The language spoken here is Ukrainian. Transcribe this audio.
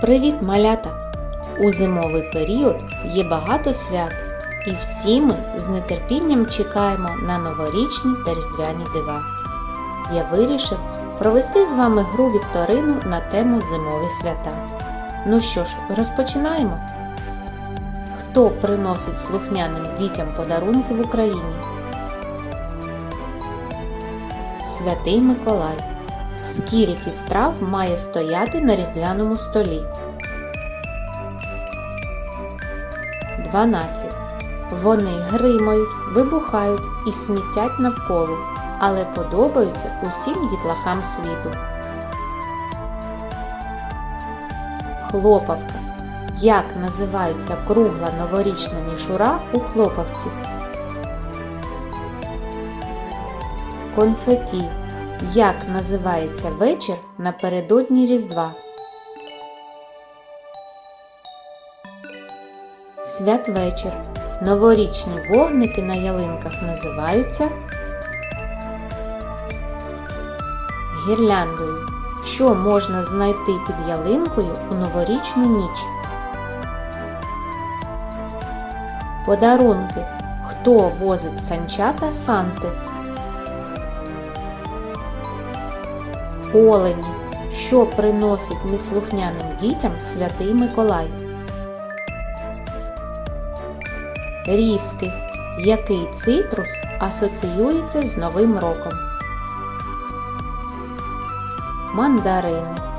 Привіт, малята! У зимовий період є багато свят, і всі ми з нетерпінням чекаємо на новорічні та різдвяні дива. Я вирішив провести з вами гру вікторину на тему зимові свята. Ну що ж, розпочинаємо. Хто приносить слухняним дітям подарунки в Україні? Святий Миколай. Скільки страв має стояти на різдвяному столі? 12. Вони гримають, вибухають і смітять навколо, але подобаються усім дітлахам світу. Хлопавка. Як називається кругла новорічна мішура у хлопавці? Конфеті. Як називається вечір напередодні Різдва? Святвечір. Новорічні вогники на ялинках називаються гірляндою. Що можна знайти під ялинкою у новорічну ніч? Подарунки. Хто возить санчата Санти? Олені. Що приносить неслухняним дітям святий Миколай? Різки. Який цитрус асоціюється з Новим роком? Мандарини.